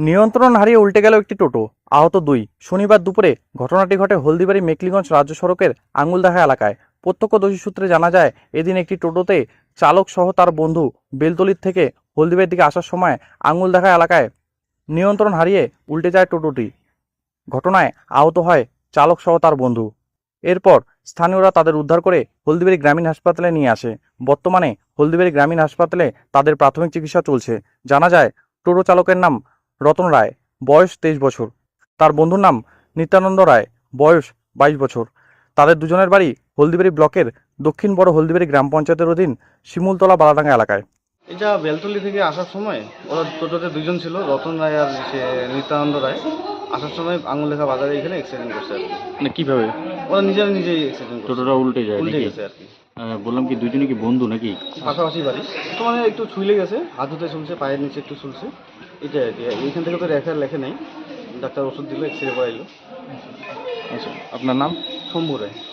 নিয়ন্ত্রণ হারিয়ে উল্টে গেল একটি টোটো। আহত দুই। শনিবার দুপুরে ঘটনাটি ঘটে হলদিবাড়ি মেকলিগঞ্জ রাজ্য সড়কের আঙুলদাহা এলাকায়। প্রত্যক্ষদর্শী সূত্রে জানা যায়, এদিন একটি টোটোতে চালক সহ তার বন্ধু বেলতলির থেকে হলদিবাড়ির দিকে আসার সময় আঙুলদাহা এলাকায় নিয়ন্ত্রণ হারিয়ে উল্টে যায় টোটোটি। ঘটনায় আহত হয় চালক সহ তার বন্ধু। এরপর স্থানীয়রা তাদের উদ্ধার করে হলদিবাড়ি গ্রামীণ হাসপাতালে নিয়ে আসে। বর্তমানে হলদিবাড়ি গ্রামীণ হাসপাতালে তাদের প্রাথমিক চিকিৎসা চলছে। জানা যায়, টোটো চালকের নাম রতন রায়, বয়স তেইশ বছর। তার বন্ধুর নাম নিত্যানন্দ রায়, বয়স বাইশ বছর। তাদের দুজনের বাড়ি হলদিবাড়ি ব্লকের দক্ষিণ বড় হলদিবাড়ি গ্রাম পঞ্চায়েতের অধীন শিমুলতলা বালাডাঙ্গা এলাকায়। এটা বেলতলি থেকে আসার সময় ওরা টোটোতে দুজন ছিল, রতন রায় আর নিত্যানন্দ রায়। আসার সময় আঙুল লেখা বাজারে এখানে এক্সিডেন্ট করছে আর কি। না কীভাবে? ওরা নিজেরা নিজেই এক্সিডেন্ট করছে। টোটোটা উল্টে যায় উল্টে নাকি? গেছে আর কি। আহ, বললাম কি দুজনে কি বন্ধু নাকি? পাশাপাশি বাড়ি। তো মানে একটু ছুইলে গেছে হাত ধুতে শুনছে পায়ের নিচে একটু শুনছে। এটা আর কি। এইখান থেকে তো রেখার লেখে নাই। ডাক্তার ওষুধ দিল এক্স রে করাইলো। আচ্ছা আপনার নাম? শম্ভু রায়।